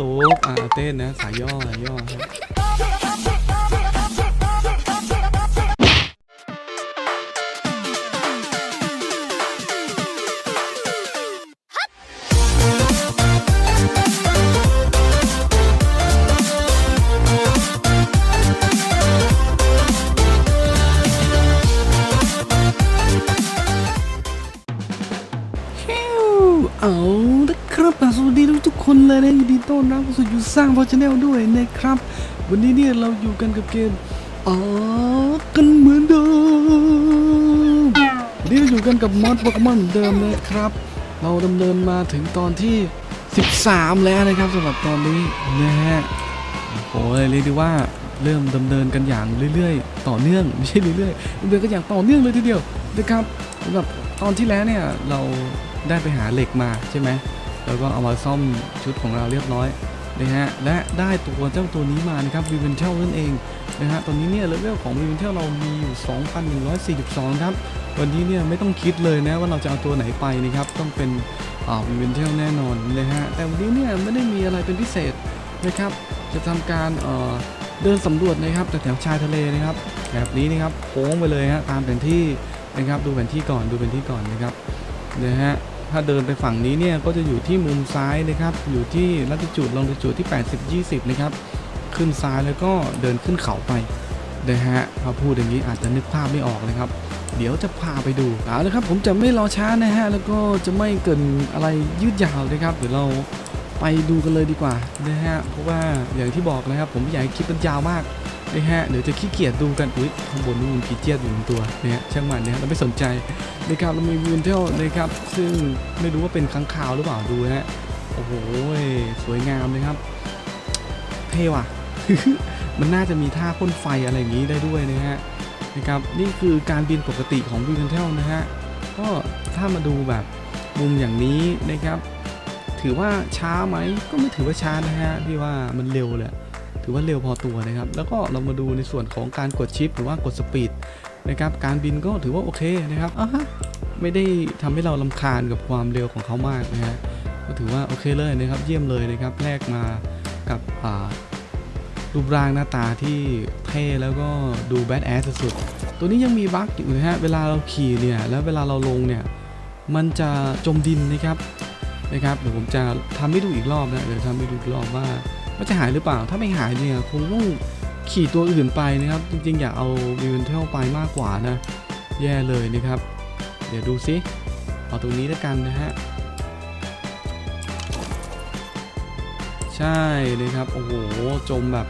ตุ๊กอ่าเต้นนะสายย่อสายย่อครับเอาละ ครับสวัสดีทุกคนเลยนะยินดีต้อนรับสู่ยูสร้างพอชแนลด้วยนะครับ วันนี้เนี่ยเราอยู่กันกับเกมอ๋อกันเหมือนเดิมวันนี้เราอยู่กันกับมอดโปเกมอนเดิมนะครับ เราดำเนินมาถึงตอนที่ 13 แล้วนะครับสำหรับตอนนี้นะฮะโอ้โหเรียกได้ว่าเริ่มดำเนินกันอย่างเรื่อยๆ ต่อเนื่องไม่ใช่เรื่อยๆดำเนินกันอย่างต่อเนื่องเลยทีเดียวนะครับสำหรับตอนที่แล้วเนี่ยเราได้ไปหาเหล็กมาใช่ไหม แล้วก็เอามาซ่อมชุดของเราเรียบร้อยนะฮะและได้ตัวเจ้าตัวนี้มานะครับวีเวนเทลนั่นเองนะฮะตอนนี้เนี่ยเลเวลของวีเวนเทลเรามีอยู่ 2,142 ครับ วันนี้เนี่ยไม่ต้องคิดเลยนะว่าเราจะเอาตัวไหนไปนะครับต้องเป็นวีเวนเทลแน่นอนนะฮะแต่วันนี้เนี่ยไม่ได้มีอะไรเป็นพิเศษนะครับจะทำการเอ่อเดินสำรวจนะครับแต่แถวชายทะเลนะครับแบบนี้นะครับโค้งไปเลยฮะตามแผนที่นะครับดูแผนที่ก่อนดูแผนที่ก่อนนะครับนะฮะ ถ้าเดินไปฝั่งนี้เนี่ยก็จะอยู่ที่มุมซ้ายนะครับ อยู่ที่ลัติจูดลองดิจูดที่ 80 20 นะครับ ขึ้นซ้ายแล้วก็เดินขึ้นเขาไปนะฮะพอพูดอย่างนี้อาจจะนึกภาพไม่ออกเลยครับ เดี๋ยวจะพาไปดูเอาละครับ ผมจะไม่รอช้านะฮะ แล้วก็จะไม่เกินอะไรยืดยาวนะครับ เดี๋ยวเราไปดูกันเลยดีกว่านะฮะ เพราะว่าอย่างที่บอกนะครับ ผมไม่อยากให้คลิปมันยาวมาก นะฮะเดี๋ยวจะขี้เกียจดูกันอุ้ยข้างบนนู่นผีเจี๊ยดอยู่หนึ่งตัวนะฮะช่างมันนะฮะเราไม่สนใจนะครับเรามีวินเทลนะครับซึ่งไม่รู้ว่าเป็นค้างคาวหรือเปล่าดูนะฮะโอ้โหสวยงามเลยครับ เท่ว่ะ มันน่าจะมีท่าพ่นไฟอะไรอย่างนี้ได้ด้วยนะฮะนะครับนี่คือการบินปกติของวีเทลนะฮะก็ถ้ามาดูแบบมุมอย่างนี้นะครับ ถือว่าช้าไหมก็ไม่ถือว่าช้านะฮะพี่ว่ามันเร็วเลย ถือว่าเร็วพอตัวนะครับ แล้วก็เรามาดูในส่วนของการกดชิปหรือว่ากดสปีดนะครับ การบินก็ถือว่าโอเคนะครับอะฮะไม่ได้ทำให้เราลำคาญกับความเร็วของเขามากนะฮะ ก็ถือว่าโอเคเลยนะครับ เยี่ยมเลยนะครับ แลกมากับอ่ารูปร่างหน้าตาที่เท่แล้วก็ดูแบดแอสสุดๆ ตัวนี้ยังมีบั๊กอยู่นะฮะ เวลาเราขี่เนี่ย แล้วเวลาเราลงเนี่ย มันจะจมดินนะครับ นะครับ เดี๋ยวผมจะทำให้ดูอีกรอบนะ เดี๋ยวทำให้ดูอีกรอบว่า ว่าจะหายหรือเปล่า ถ้าไม่หายเนี่ยคงต้องขี่ตัวอื่นไปนะครับ จริงๆ อยากเอาวิวนเทลไปมากกว่านะ แย่เลยนะครับ เดี๋ยวดูซิเอาตรงนี้แล้วกันนะฮะ ใช่เลยครับ โอ้โห จมแบบ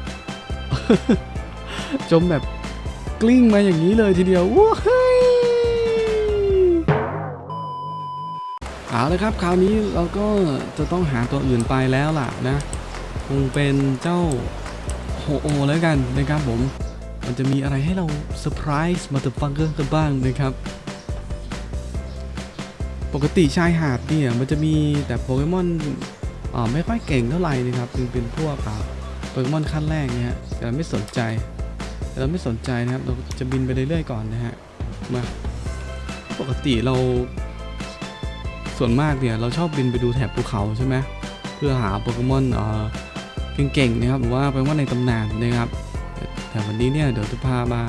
จมแบบกลิ้งมาอย่างนี้เลยทีเดียวว้าวเอาเลยครับ คราวนี้เราก็จะต้องหาตัวอื่นไปแล้วล่ะนะ คงเป็นเจ้าโฮโอแล้วกันนะครับผม มันจะมีอะไรให้เราเซอร์ไพรส์มาเตอร์ฟังเกอร์กันบ้างนะครับ ปกติชายหาดเนี่ย มันจะมีแต่โปเกมอนอ่าไม่ค่อยเก่งเท่าไหร่นะครับจึงเป็นพวกโปเกมอนขั้นแรกเนี่ยฮะแต่เราไม่สนใจแต่เราไม่สนใจนะครับ เราจะบินไปเรื่อยๆก่อนนะฮะ มา ปกติเรา ส่วนมากเนี่ย เราชอบบินไปดูแถบภูเขาใช่ไหมเพื่อหาโปเกมอนอ่า เก่งๆนะครับหรือว่าโปเกมอนในตำนานนะครับแต่วันนี้เนี่ยเดี๋ยวจะพามา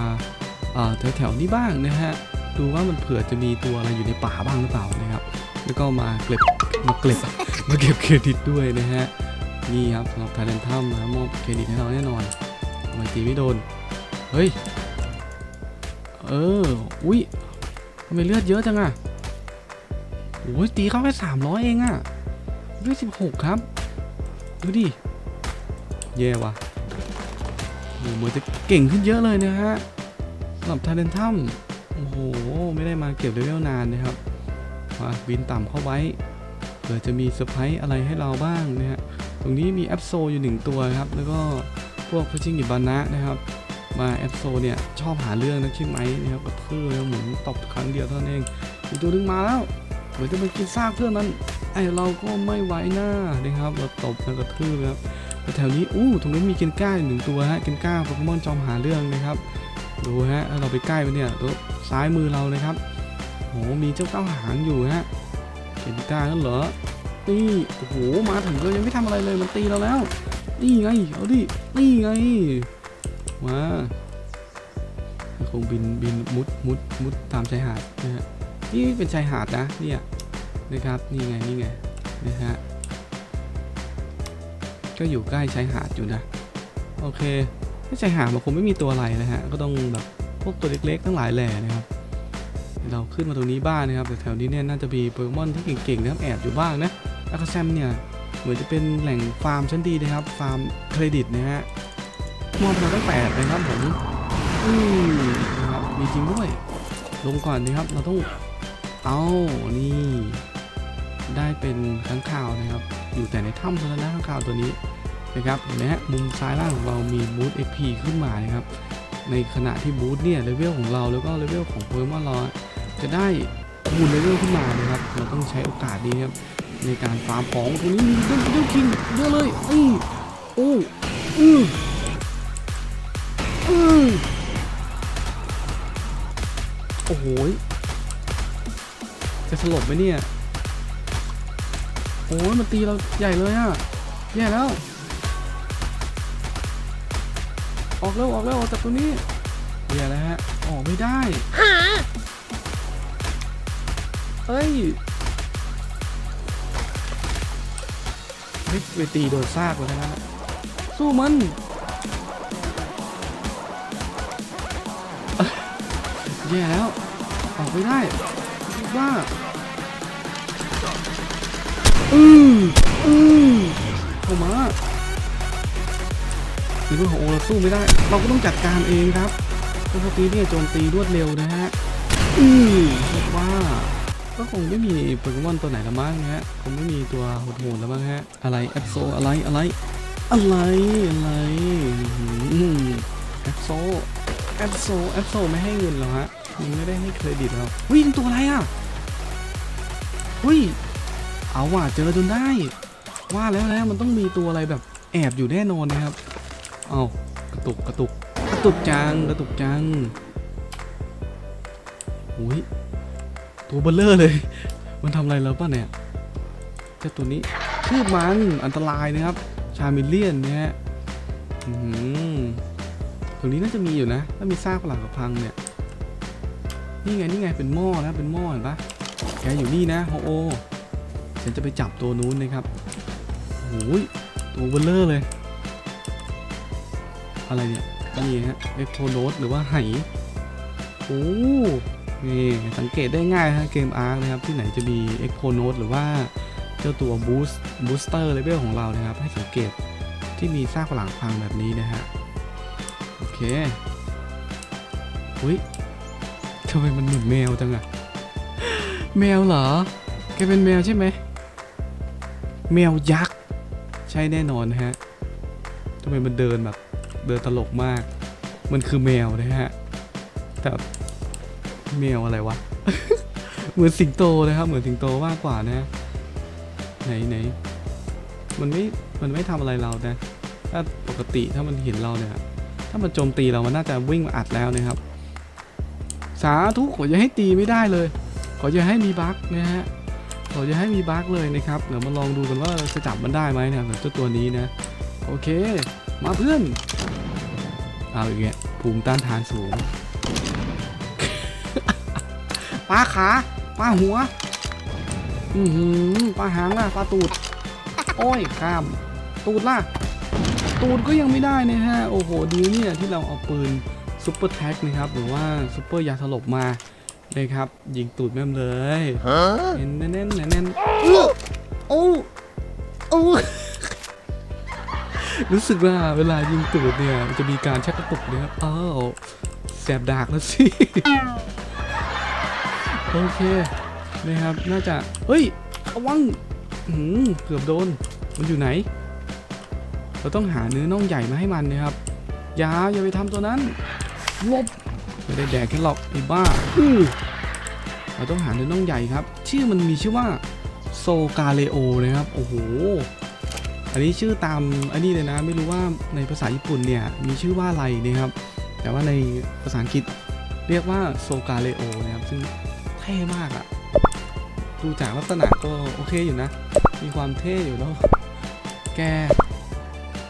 แถวๆนี้บ้างนะฮะดูว่ามันเผื่อจะมีตัวอะไรอยู่ในป่าบ้างหรือเปล่านะครับ แล้วก็มาเก็บมาเก็บมาเก็บเครดิตด้วยนะฮะนี่ครับสำหรับไทเลนทัมนะมอบเครดิตให้เราแน่นอนทำไมตีไม่โดนเฮ้ยเอออุ้ยทำไมเลือดเยอะจังอะโอ้ยตีเข้าแค่สามร้อยเองอะเลือดสิบหกครับ ดูดิ แย่ว่ะโอ้เหมือนจะเก่งขึ้นเยอะเลยนะฮะสำหรับไทเลนทัมโอ้โห ไม่ได้มาเก็บเลเวลนานนะครับมาบินต่ำเข้าไว้เผื่อจะมีเซอร์ไพรส์อะไรให้เราบ้างนะฮะ ตรงนี้มีแอปโซอยู่หนึ่งตัวครับ แล้วก็พวกพิชิงกิบานะนะครับ มาแอปโซเนี่ยชอบหาเรื่องนะใช่ไหมนะครับกระทืบแล้วหมุนตบครั้งเดียวเท่านั้นเองอีกตัวนึงมาแล้วเหมือนจะไปกินซากเพื่อนมันไอเราก็ไม่ไหวหน้านะครับเราตบแล้วกระทืบนครับ แต่แถวนี้อู้ตรงนี้มีเกนก้าหนึ่งตัวฮะเกนก้าโปเกมอนจอมหาเรื่องนะครับดูฮะถ้าเราไปใกล้มันเนี่ยตัวซ้ายมือเรานะครับโหมีเจ้าเก้าหางอยู่ฮะเกนก้านั่นเหรอนี่โอ้โหมาถึงเรายังไม่ทำอะไรเลยมันตีเราแล้วนี่ไงเอาดินี่ไงมาคงบินบินมุดมุดมุดตามชายหาดนะฮะนี่เป็นชายหาดนะเนี่ยนะครับนี่ไงนี่ไงนะฮะ ก็อยู่ใกล้ชายหาดอยู่นะ โอเคถ้าชายหาดมันคงไม่มีตัวอะไรนะฮะ ก็ต้องแบบพวกตัวเล็กๆ ทั้งหลายแหล่นะครับ เราขึ้นมาตรงนี้บ้างนะครับ แต่แถวนี้เนี่ยน่าจะมีโปเกมอนที่เก่งๆนะครับแอบอยู่บ้างนะแอคแซมเนี่ยเหมือนจะเป็นแหล่งฟาร์มชั้นดีนะครับ ฟาร์มเครดิตนะฮะมอบมาตั้งแปดนะครับผมอืมนะครับมีจริงด้วย ลงก่อนนะครับ เราต้อง เอานี่ ได้เป็นค้างคาวนะครับ อยู่แต่ในถ้ำเท่านั้นนะค้างคาวตัวนี้นะครับเห็นไหมฮะมุมซ้ายล่างของเรามีบูท XP ขึ้นมานะครับในขณะที่บูทเนี่ยเลเวลของเราแล้วก็เลเวลของโปเกมอนเราจะได้คูณเลเวลขึ้นมานะครับเราต้องใช้โอกาสนี้ครับในการฟาร์มของตรงนี้มีเดนเดนคิงเยอะเลยอือโอ้อืออือโอ้โหยจะสลบไหมเนี่ย โอ้ยมันตีเราใหญ่เลยอะแย่แล้ว ออกเร็วออกเร็วออกจากตัวนี้แย่แล้วฮะออกไม่ได้เฮ้ยเฮ้ยไปตีโดนซากเลยนะสู้มันแย่แล้ว ออกไม่ได้ว่า อืมอืมเข้ามาในเรื่องของโอเราสู้ไม่ได้ เราก็ต้องจัดการเองครับเพราะพวกนี้เนี่ยโจมตีรวดเร็วนะฮะ อืมว่า ก็คงไม่มีโปเกมอนตัวไหนละมั้งฮะ คงไม่มีตัวโหดๆแล้วมั้งฮะ อะไรแอปโซอะไรอะไรอะไรอะไรแอปโซแอปโซแอปโซไม่ให้เงินเหรอฮะมันไม่ได้ให้เครดิตเราวิ่งตัวอะไรอะหุ้ย เอาว่ะเจอจนได้ ว่าแล้วนะมันต้องมีตัวอะไรแบบแอบอยู่แน่นอนนะครับ เอากระตุกกระตุกกระตุกจังกระตุกจังอุ้ยตัวเบลเลอร์เลย มันทำอะไรเราป่ะเนี่ยเจ้าตัวนี้ชื่อมันอันตรายนะครับ ชามิเลียนเนี่ยหือหือตรงนี้น่าจะมีอยู่นะ ถ้ามีซากปลักกับพังเนี่ย นี่ไงนี่ไงเป็นหม้อนะ เป็นหม้อเห็นปะแกอยู่นี่นะโฮโอ ฉันจะไปจับตัวนู้นนะครับโอ้ยตัวเบลเลอร์เลย อะไรเนี่ยนี่ฮะเอ็กโทโนดหรือว่าไหโอ้นี่สังเกตได้ง่ายฮะเกมอาร์คนะครับ ที่ไหนจะมีเอ็กโทโนดหรือว่าเจ้าตัวบูสต์บูสเตอร์เลเวลของเรานะครับ ให้สังเกตที่มีซากฝรั่งพังแบบนี้นะฮะ โอเคอุ้ยทำไมมันเหมือนแมวจังอะแมวเหรอแกเป็นแมวใช่ไหม แมวยักษ์ ใช่แน่นอนฮะทำไมมันเดินแบบเดินตลกมาก มันคือแมวนะฮะแต่แมวอะไรวะ เหมือนสิงโตนะครับ เหมือนสิงโตมากกว่านะ ไหนไหนมันไม่ มันไม่ทำอะไรเรานะ ถ้าปกติถ้ามันเห็นเราเนี่ย ถ้ามันโจมตีเรามันน่าจะวิ่งมาอัดแล้วนะครับ สาธุขออย่าให้ตีไม่ได้เลย ขออย่าให้มีบั๊กนะฮะ เราจะให้มีบั๊กเลยนะครับเดี๋ยวมาลองดูกันว่าจะจับมันได้ไหมนะครับเจ้าตัวนี้นะ โอเค มาเพื่อนเอาอย่างเงี้ยภูมิต้านทานสูงปลาขาปลาหัว อือหือปลาหางล่ะปลาตูด โอ้ยข้าม ตูดล่ะ ตูดก็ยังไม่ได้นะฮะ โอ้โห ดีเนี่ยที่เราเอาปืนซุปเปอร์แท็กนะครับ หรือว่าซุปเปอร์ยาสลบมา นะครับ ยิงตูดแม่มเลยเน้นแน่นแน่นแน่นโอ้โอ้รู้สึกว่าเวลายิงตูดเนี่ยมันจะมีการชักกระตุกนะครับอ้าวแสบดากแล้วสิ โอเคนะครับ น่าจะ เฮ้ยระวังอื้อหือเกือบโดน มันอยู่ไหน เราต้องหาเนื้อน่องใหญ่มาให้มันนะครับ อย่าอย่าไปทำตัวนั้น ลบ ได้แดกแค่หรอกไอ้บ้าเราต้องหาเนื้อน่องใหญ่ครับ ชื่อมันมีชื่อว่าโซกาเลโอนะครับ โอ้โห อันนี้ชื่อตามอันนี้เลยนะ ไม่รู้ว่าในภาษาญี่ปุ่นเนี่ยมีชื่อว่าอะไรนะครับ แต่ว่าในภาษาอังกฤษเรียกว่าโซกาเลโอนะครับ ซึ่งเท่มากอะดูจากลักษณะก็โอเคอยู่นะ มีความเท่อยู่เนาะแก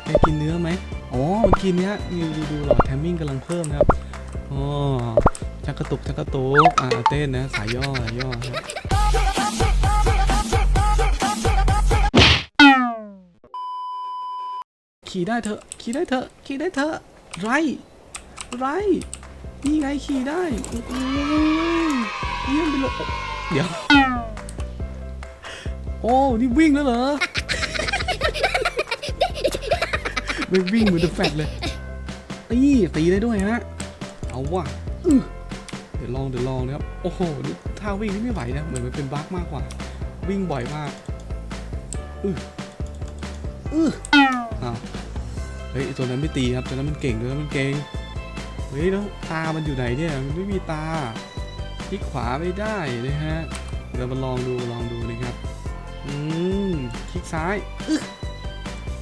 แกกินเนื้อไหมอ๋อมื่อกี้เนี้ยดูดูดูหลอดแทมมิ่งกำลังเพิ่มนะครับ อ๋อชักกระตุกชักกระตุกอ่าเต้นนะสายย่อสายย่อครับขี่ได้เถอะขี่ได้เถอะขี่ได้เถอะไรไรนี่ไงขี่ได้เยี่ยมไปเลยเดี๋ยว โอ้นี่วิ่งแล้วเหรอไม่วิ่งเหมือนเดอะแฟตเลยนี่ตีได้ด้วยฮะ เอาว่ะเดี๋ยวลองเดี๋ยวลองนะครับ โอ้โหท่าวิ่งนี่ไม่ไหวนะ เหมือนมันเป็นบั๊กมากกว่า วิ่งบ่อยมากอืออืออ้าวเฮ้ยไอ้ตัวนั้นไม่ตีครับตัวนั้นมันเก่งตัวนั้นมันเก่งเฮ้ยแล้วตา มันอยู่ไหนเนี่ย มันไม่มีตาคลิกขวาไม่ได้นะฮะ เดี๋ยวมาลองดูลองดูนะครับ อืม คลิกซ้ายอึ๊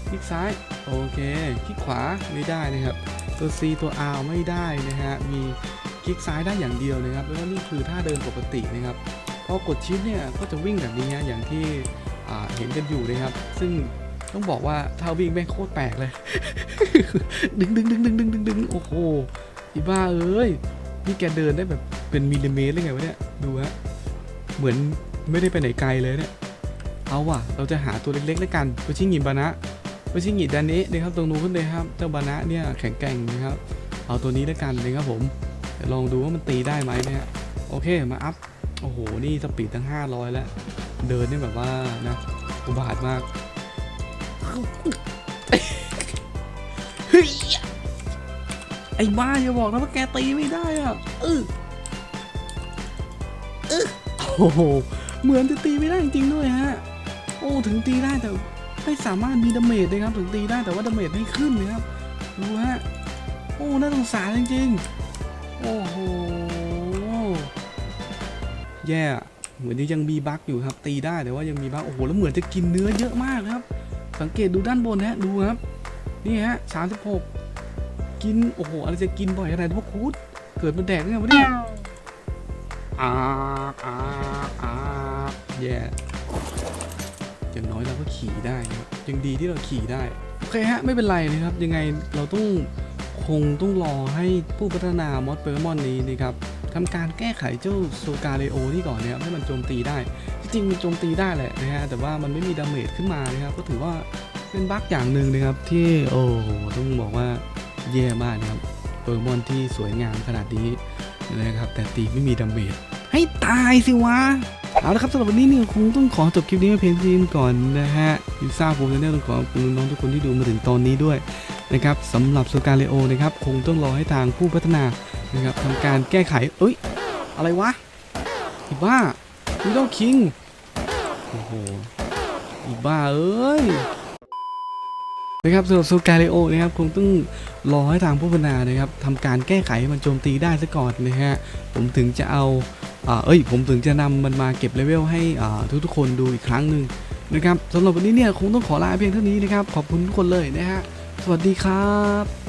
คลิกซ้าย โอเค คลิกขวาไม่ได้นะครับ ตัว C ตัว R ไม่ได้นะฮะ มีคลิกซ้ายได้อย่างเดียวนะครับ แล้วก็นี่คือท่าเดินปกตินะครับ พอกดชิปเนี่ยก็จะวิ่งแบบนี้ฮะอย่างที่เห็นกันอยู่นะครับ ซึ่งต้องบอกว่าท่าวิ่งแม่งโคตรแปลกเลย ดึงดึงดึงดึงดึงดึงดึงโอ้โหอีบ้าเอ้ย นี่แกเดินได้แบบเป็นมิลลิเมตรเลยไงวะเนี่ย ดูฮะ เหมือนไม่ได้ไปไหนไกลเลยเนี่ย เอาว่ะ เราจะหาตัวเล็กๆแล้วกันไปชิงิบานะ ไปชิงิดานเนะนะครับตรงนู้นเลยครับ เจ้าบานะเนี่ยแข็งแกร่งนะครับ เอาตัวนี้แล้วกันเลยครับผมลองดูว่ามันตีได้ไหมนะฮะโอเคมาอัพโอ้โหนี่สปีดตั้ง 500 แล้ว เดินนี่แบบว่านะอุบาทมากเฮ้ยไอ้บ้าอย่าบอกนะว่าแกตีไม่ได้อะเออเออโอ้โหเหมือนจะตีไม่ได้จริงด้วยฮะ โอ้ถึงตีได้แต่ ไม่สามารถมีดาเมจนะครับถึงตีได้แต่ว่าดาเมจไม่ขึ้นนะครับดูฮะโอ้น่าสงสารจริงๆโอ้โหแย่เหมือนยังมีบั๊กอยู่ครับ ตีได้แต่ว่ายังมีบั๊กโอ้โหแล้วเหมือนจะกินเนื้อเยอะมากครับ สังเกตดูด้านบนฮะดูครับนี่ฮะสามสิบหกกินโอ้โหอะไรจะกินบ่อยขนาดนี้พวกคูดเกิดมาแดกได้ไงวะเนี่ยอาอาอาแย่ อย่างน้อยเราก็ขี่ได้ครับยังดีที่เราขี่ได้ โอเคฮะ ไม่เป็นไรนะครับ ยังไงเราต้องคงต้องรอให้ผู้พัฒนามอดเปอร์มอนนี้นะครับทำการแก้ไขเจ้าโซกาเลโอนี่ก่อนเนะครับให้มันโจมตีได้ จริงๆมันโจมตีได้แหละนะฮะแต่ว่ามันไม่มีดาเมจขึ้นมานะครับก็ถือว่าเป็นบั๊กอย่างหนึ่งนะครับที่โอ้โหต้องบอกว่าแย่มากนะครับเปอร์มอนที่สวยงามขนาดนี้นะครับแต่ตีไม่มีดาเมจให้ตายสิวะ เอาละครับสำหรับวันนี้เนี่ยคงต้องขอจบคลิปนี้มาเพียงเท่านี้ก่อนนะฮะยูซ่าผมจะเนี่ยต้องขอขอบคุณน้องทุกคนที่ดูมาถึงตอนนี้ด้วยนะครับสำหรับโซกาเลโอนะครับคงต้องรอให้ทางผู้พัฒนานะครับทำการแก้ไขเอ้ย อะไรวะอีบ้าวิโดคิงโอ้โหอีบ้าเอ้ย นะครับสำหรับโซกาเลโอนะครับคงต้องรอให้ทางผู้พัฒนานะครับทำการแก้ไขให้มันโจมตีได้ซะก่อนนะฮะผมถึงจะเอาอเอ้ยผมถึงจะนำมันมาเก็บเลเวลให้ทุกๆคนดูอีกครั้งหนึ่งนะครับสำหรับวันนี้เนี่ยคงต้องขอลาเพียงเท่านี้นะครับ ขอบคุณทุกคนเลยนะฮะสวัสดีครับ